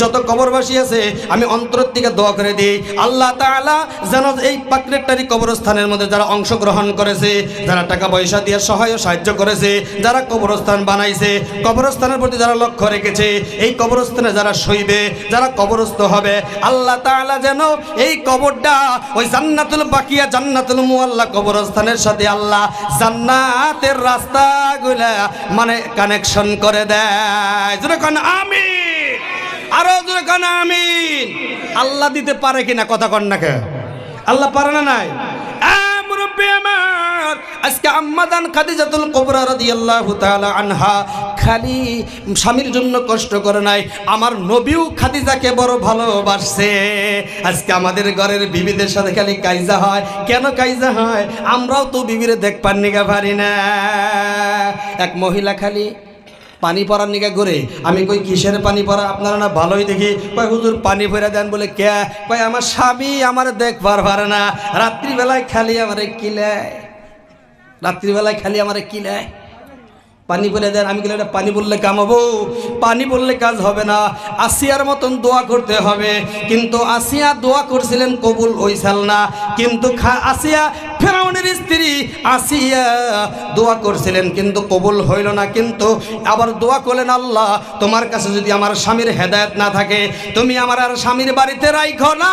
যত কবরবাসী আছে, আমি অন্তর থেকে দোয়া করে দিই। আল্লাহ তাআলা যেন এই কবরস্থানের মধ্যে যারা অংশগ্রহণ করেছে, যারা টাকা পয়সা দিয়ে সহায় সাহায্য করেছে, যারা কবরস্থান বানাইছে, কবরস্থানের প্রতি যারা লক্ষ্য রেখেছে, এই কবরস্থানে যারা শৈবে যারা কবরস্থ হবে, আল্লাহ তাআলা যেন এই কবরটা ওই জান্নাতুল বাকিয়া, জান্নাতুল মুআল্লা কবরস্থানের সাথে আল্লাহ জান্নাতের রাস্তাগুলা মানে কানেকশন করে দেয়। যেরকম আমি আরও যেরকম আমিন। আল্লাহ দিতে পারে কিনা কথা কন না কে আল্লাহ পারে না নাই? আজকে আম্মাদান খাদিজাতুল কুবরা রাদিয়াল্লাহু তাআলা আনহা খালি স্বামীর জন্য কষ্ট করে নাই, আমার নবীও খাদিজাকে বড় ভালোবাসছে। আজকে আমাদের ঘরের বিবিদের সাথে খালি কাইজা হয়। কেন কাইজা হয়? আমরাও তো বিবিরে দেখ পাননি গা পারি না। এক মহিলা খালি পানি পড়ার নিকা করে, আমি কই কিসের পানি পড়া আপনারা না ভালোই দেখি। কয়, হুজুর, পানি ভরে দেন বলে কে? কয়, আমার স্বামী আমার দেখবার পারে না। রাত্রিবেলায় খালি আমারে কিলায়। রাত্রিবেলায় খালি আমার কি নেয়? পানি বলে দেন, আমি এটা পানি বললে কামাবো পানি বললে কাজ হবে না। আসিয়ার মতন দোয়া করতে হবে। কিন্তু আসিয়া দোয়া করছিলেন কবুল হইসাল না কিন্তু আসিয়া ফেরাউনের স্ত্রী আসিয়া দোয়া করছিলেন, কিন্তু কবুল হইল না। কিন্তু আবার দোয়া করলেন, আল্লাহ, তোমার কাছে যদি আমার স্বামীর হেদায়েত না থাকে, তুমি আমার আর স্বামীর বাড়িতে রাইখো না।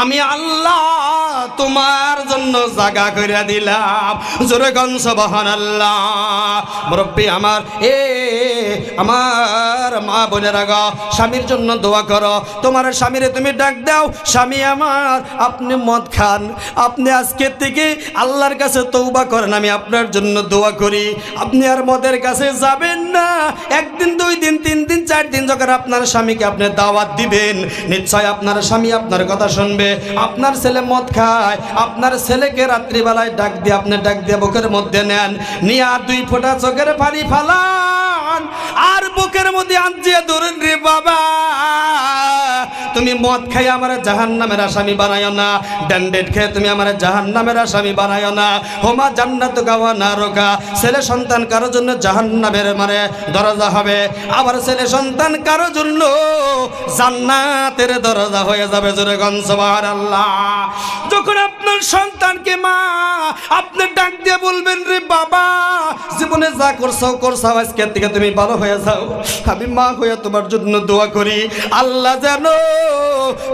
আমি আল্লাহ তোমার জন্য জাগা করে দিলাম। জোরে গঞ্জ বহন আল্লাহ মুরব্বী আমার এ আমার মা বোনেরা গো, স্বামীর জন্য দোয়া করো। তোমার স্বামীরে তুমি ডাক দাও, স্বামী আমার, আপনি মদ খান। আপনি আজকে থেকে আল্লাহর কাছে তৌবা করেন, আমি আপনার জন্য দোয়া করি। আপনি আর মদের কাছে যাবেন না। একদিন, দুই দিন, তিন দিন, চার দিন যখন আপনার স্বামীকে আপনি দাওয়াত দিবেন, নিশ্চয় আপনার স্বামী আপনার কথা শুনবে। আপনার ছেলে মদ খায়, আপনার ছেলেকে রাত্রিবেলায় ডাক দিয়ে আপনি ডাক দিয়ে বুকের মধ্যে নেন। নিয়ে আর দুই ফোঁটা চোখের পানি ফালান। আর বুকের মধ্যে আনজিয়ে ধরুন রে বাবা। তুমি মদ খাই আমার জাহান নামের আসামি বানায় না। ড্যান্ডেড খেয়ে তুমি আমার জাহান নামের আসামি বানায় না। হোমা জান্নাত গাওয়া না রোগা। ছেলে সন্তান কারোর জন্য জাহান নামের মানে দরজা হবে। আবার ছেলে সন্তান কারোর জন্য জান্নাতের দরজা হয়ে যাবে জোরে গঞ্জবার আল্লাহ যখন আপনার সন্তানকে মা, আপনি ডাক দিয়ে বলবেন, রে বাবা, জীবনে যা করছ করছ আজকে থেকে তুমি ভালো হয়ে যাও। আমি মা হয়ে তোমার জন্য দোয়া করি। আল্লাহ যেন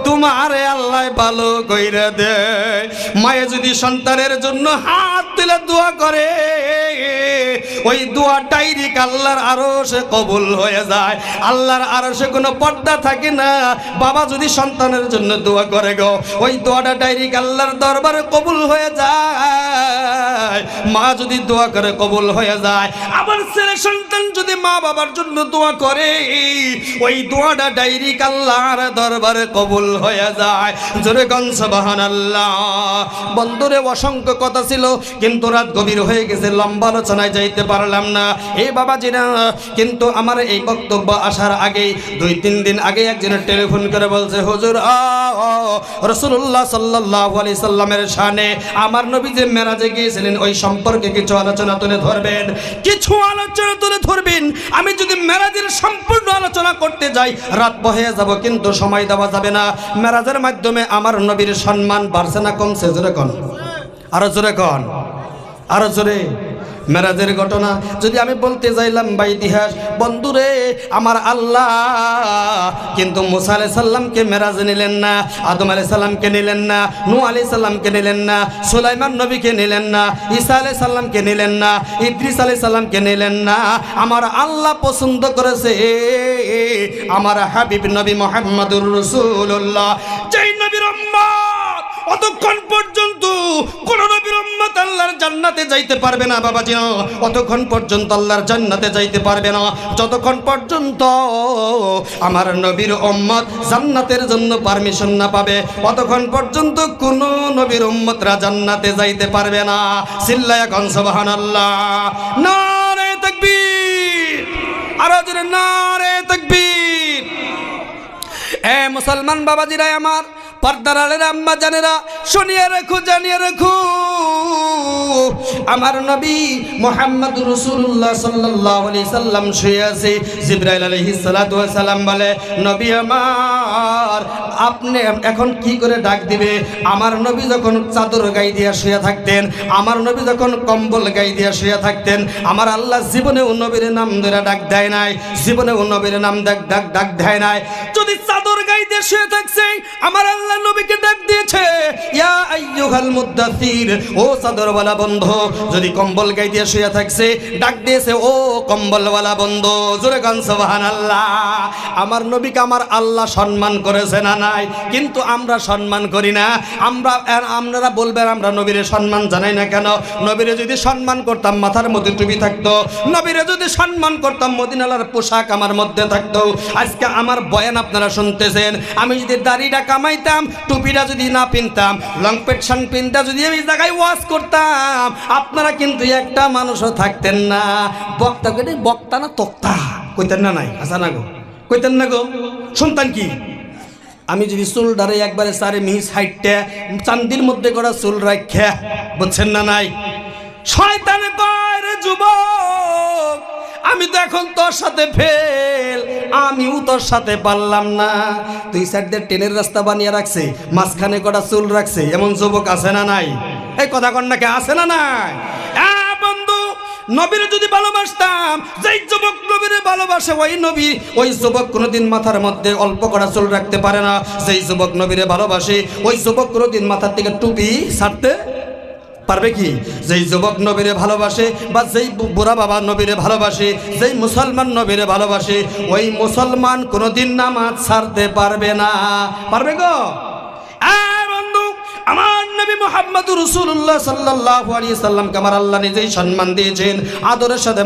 তোমারে আল্লাহ ভালো কইরা দে মায়ে যদি সন্তানের জন্য হাত তুলে দোয়া করে, ওই দোয়া ডাইরিক আল্লাহর আরও সে কবুল হয়ে যায়। আল্লাহর আরও সে কোনো পর্দা থাকে না। বাবা যদি সন্তানের জন্য দোয়া করে গো, ওই দোয়াটা ডাইরিক আল্লাহর দরবারে কবুল হয়ে যায়। মা যদি দোয়া করে কবুল হয়ে যায়। আবার ছেলে সন্তান যদি মা বাবার জন্য দোয়া করে। ওই দোয়াটা ডাইরিক আল্লাহর দরবারে কবুল হয়ে যায়। জোরে গঞ্জ বাহান আল্লাহ বন্ধুরে, অসংখ্য কথা ছিল, কিন্তু রাত গভীর হয়ে গেছে, লম্বা আলোচনায় যাইতে পারলাম না। এই বাবাজিরা, কিন্তু আমার এই বক্তব্য আসার আগে, দুই, তিন দিন আগে একজনের টেলিফোন করে বলছে, হুজুর রসুল্লাহ সাল্লাহ আলি সাল্লামের শানে আমার নবী যে মেরাজে গিয়েছিলেন, ওই সম্পর্কে কিছু আলোচনা তুলে ধরবেন? কিছু আলোচনা তুলে ধরবেন? আমি যদি মেরাজের সম্পূর্ণ আলোচনা করতে যাই, রাত বহে যাব কিন্তু সময় দেওয়া যাবে না। মেরাজের মাধ্যমে আমার নবীর সম্মান বাড়ছে না কমছে? জোরে কন। আরও জোরে কন। আরও জোরে। মেরাজের ঘটনা। যদি আমি বলতে যাইলাম, বা ইতিহাস, বন্ধুরে, আমার আল্লাহ কিন্তু মুসা আলাই সাল্লামকে মেরাজ নিলেন না, আদম আলাই সাল্লামকে নিলেন না নু আলাই সাল্লামকে নিলেন না, সুলাইমান নবীকে নিলেন না, ঈসা আলাই সাল্লামকে নিলেন না, ইদ্রিস আলাই সাল্লামকে নিলেন না। আমার আল্লাহ পছন্দ করেছে আমার হাবিব নবী মোহাম্মদুর রসুল্লাহ যেই নবীর অতক্ষণ পর্যন্ত কোন আল্লাহর জান্নাতে যাইতে পারবে না বাবাজি না অতক্ষণ পর্যন্ত আল্লাহর জান্নাতে যাইতে পারবে না। যতক্ষণ পর্যন্ত আমার নবীর উম্মত জান্নাতের জন্য পারমিশন না পাবে, অতক্ষণ পর্যন্ত কোন নবীর উম্মতরা জান্নাতে যাইতে পারবে না। সিল্লায়া কন সুবহানাল্লাহ। নারে তাকবীর। আরও জোরে নারে তাকবীর। এ মুসলমান বাবাজিরাই আমার, পর্দার আলের আম্মা জানেরা, শুনিয়ে রাখো, জানিয়ে রাখো। আমার নবী মোহাম্মদ রসুল্লাহ সাল্লাল্লাহু আলি সাল্লাম শুয়ে আছে। জিব্রাইল সালাতু সালাম বলে, নবী আমার, আপনি এখন কি করে ডাক দিবে? আমার নবী যখন চাদর গাই দিয়া শুয়ে থাকতেন, আমার নবী যখন কম্বল গাই দিয়া শুয়ে থাকতেন, আমার আল্লাহ জীবনে ও নবীর নাম ধরে ডাক দেয় নাই জীবনে ও নবীর নাম ডাক ডাক ডাক দেয় নাই। শুয়ে থাকছে, আমার আল্লাহ নবীকে ডাক দিয়েছে, ইয়া আইয়ুহাল মুদ্দাসির ও চাদরওয়ালা বন্ধু, যদি কম্বল গাই দিয়ে শুয়ে থাকছে, ডাক দিয়েছে, ও কম্বলওয়ালা বন্ধু, জোরে গান, সুবহানাল্লাহ, আমার নবীকে আমার আল্লাহ সম্মান করেছে না নাই? কিন্তু আমরা সম্মান করি না, আমরা আপনারা বলবেন, আমরা নবীরে সম্মান জানাই না কেন? নবীরে যদি সম্মান করতাম, মাথার মধ্যে টুপি থাকতো, নবীরে যদি সম্মান করতাম, মদিনালার পোশাক আমার মধ্যে থাকতো, আজকে আমার বয়ান আপনারা শুনতেছেন আমি যদি দাড়িটা কামাইতাম, টুপিটা যদি না পিনতাম, লং পেটশন পিনটা যদি আমি জায়গায় ওয়াশ করতাম, আপনারা কিন্তু একটা মানুষও থাকতেন না। বক্তা বক্তা না তক্তা? কইতেন না নাই? আসা না গো। কইতেন না গো। শুনতেন কি? আমি যদি চুল ডারে একবারে সারে মিস হাইটটা, চান্দির মধ্যে করা চুল রাখা বুঝছেন না নাই? শয়তানে কয় যুবক আমি তো এখন তোর সাথে ফেল আমিও তোর সাথে পারলাম না। তুই দিয়ে ট্রেনের রাস্তা বানিয়ে রাখছে, মাঝখানে কটা চুল রাখছে, এমন যুবক আছে না নাই? এই কথা কন্যাকে আছে না নাই? বন্ধু, নবীরে যদি ভালোবাসতাম, যেই যুবক নবীরে ভালোবাসে, ওই নবী, ওই যুবক কোনোদিন মাথার মধ্যে অল্প করা চুল রাখতে পারে না। যেই যুবক নবীরে ভালোবাসে, ওই যুবক কোনোদিন মাথার থেকে টুপি ছাড়তে পারবে কি? যেই যুবক নবীরে ভালোবাসে বা যেই বুড়া বাবা নবীরে ভালোবাসে, যেই মুসলমান নবীরে ভালোবাসে, ওই মুসলমান কোনোদিন নামাজ ছাড়তে পারবে না। পারবে গো? নবী রসুল্লাহ সাল্লাহ সাল্লামকে আমার আল্লাহ নিজেই সম্মান দিয়েছেন, আদরের সাথে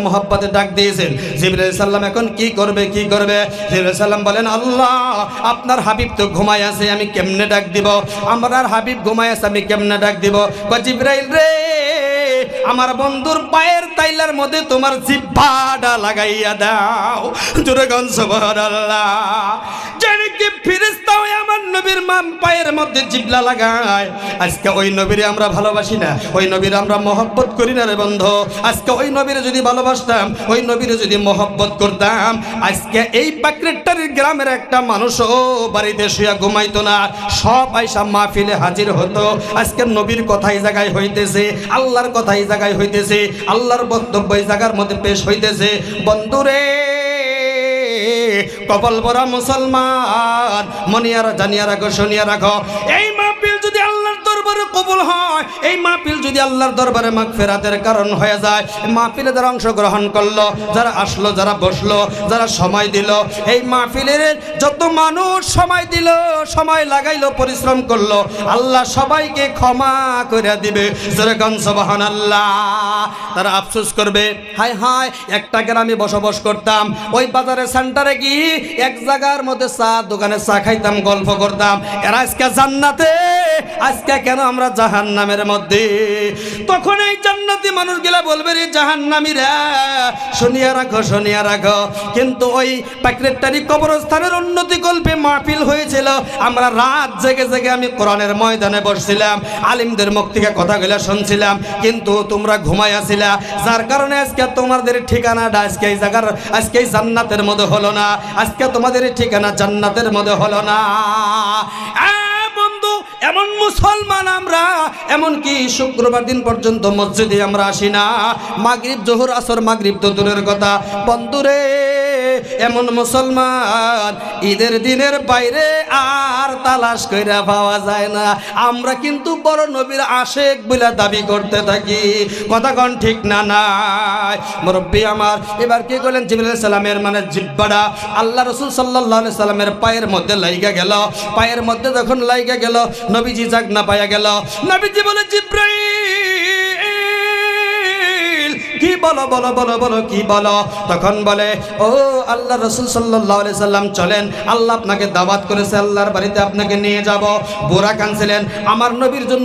ডাক দিয়েছেন। সাল্লাম এখন কি করবে কি করবে? সাল্লাম বলেন, আল্লাহ, আপনার হাবিব তো ঘুমায় আছে, আমি কেমনে ডাক দিব? আমার হাবিব ঘুমায় আছে, আমি কেমনে ডাক দিব? জিবরাইল রে, আমার বন্ধুর পায়ের তাইলার মধ্যে তোমার জিব্বাটা লাগাইয়া দাও। জোরে কি ফিরিস্তা হয়ে নবীর মাম পায়ের মধ্যে জিবলা লাগায়। আজকে ওই নবীরে আমরা ভালোবাসি না। ওই নবীর আমরা মহব্বত করি না রে বন্ধু। আজকে ওই নবীরে যদি ভালোবাসতাম, ওই নবীরে যদি মহব্বত করতাম, আজকে এই পাকরেট্টারির গ্রামের একটা মানুষও বাড়িতে শুয়া ঘুমাইতো না। সব আইসা মাহফিলে হাজির হতো। আজকে নবীর কথাই জায়গায় হইতেছে, আল্লাহর কথাই জায়গায় হইতেছে, আল্লাহর বক্তব্য জায়গার মধ্যে পেশ হইতেছে। বন্ধুরে কপাল বরা মুসলমান মনিয়ারা জানিয়া রাখো শুনিয়া রাখো। এই দরবারে কবুল হয়। এই মাহফিল যদি আল্লাহর দরবারে মাগ ফেরাতের কারণ হয়ে যায় মাহফিলে যারা অংশগ্রহণ করল, যারা আসলো, যারা বসল, যারা সময় দিল, এই মাহফিলের যত মানুষ সময় দিল, সময় লাগাইলো, পরিশ্রম করল, আল্লাহ সবাইকে ক্ষমা করে দিবে। সবাহান আল্লাহ তারা আফসোস করবে, হায় হায়, একটা গ্রামে বসবাস করতাম, ওই বাজারে সেন্টারে কি এক জায়গার মধ্যে চা দোকানে চা খাইতাম, গল্প করতাম। এরা আজকে জান্নাতে, আজকে কেন আমরা জাহান নামের মধ্যে। তখন এই জান্নাতি মানুষগুলা বলবে রে জাহান নামীরা শুনিয়া রাখো শুনিয়া রাখো। কিন্তু ওই পাকরেটারি কবরস্থানের উন্নতি কল্পে মাহফিল হয়েছিল। আমরা রাত জেগে জেগে আমি কোরআনের ময়দানে বসছিলাম, আলিমদের মুখ থেকে কথাগুলো শুনছিলাম। কিন্তু তোমরা ঘুমাইয়াছিলা যার কারণে আজকে তোমাদের ঠিকানাটা আজকে এই জায়গার, আজকে এই জান্নাতের মধ্যে হলো না। আজকে তোমাদের ঠিকানা জান্নাতের মধ্যে হলো না। এমন মুসলমান আমরা এমন কি শুক্রবার দিন পর্যন্ত মসজিদে আমরা আসি না। মাগরীব, জোহর, আসর, মাগরীব তো দূরের কথা। বন্ধুরে এমন মুসলমান, ঈদের দিনের বাইরে আর তালাশ কইরা পাওয়া যায় না। আমরা কিন্তু বড় নবীর আশেক বলে দাবি করতে থাকি। কথা কন ঠিক না নাই? মুরব্বী আমার, এবার কি করলেন জিবুল সালামের মানে জিব্বাটা। আল্লাহ রসুল সাল্লাহ সাল্লামের পায়ের মধ্যে লাইগা গেল। পায়ের মধ্যে যখন লাইগা গেল, নবীজি জাগ না পাইয়া গেল। নবীজি বলে, জিব্রাইল! কি বলো বলো বলো বলো, কি বলো? তখন বলে, ও আল্লাহ রসুল সাল্লাহ সাল্লাম, চলেন, আল্লাহ আপনাকে দাওয়াত করেছে, আল্লাহর বাড়িতে আপনাকে নিয়ে যাব। বোরা কানছিলেন আমার নবীর জন্য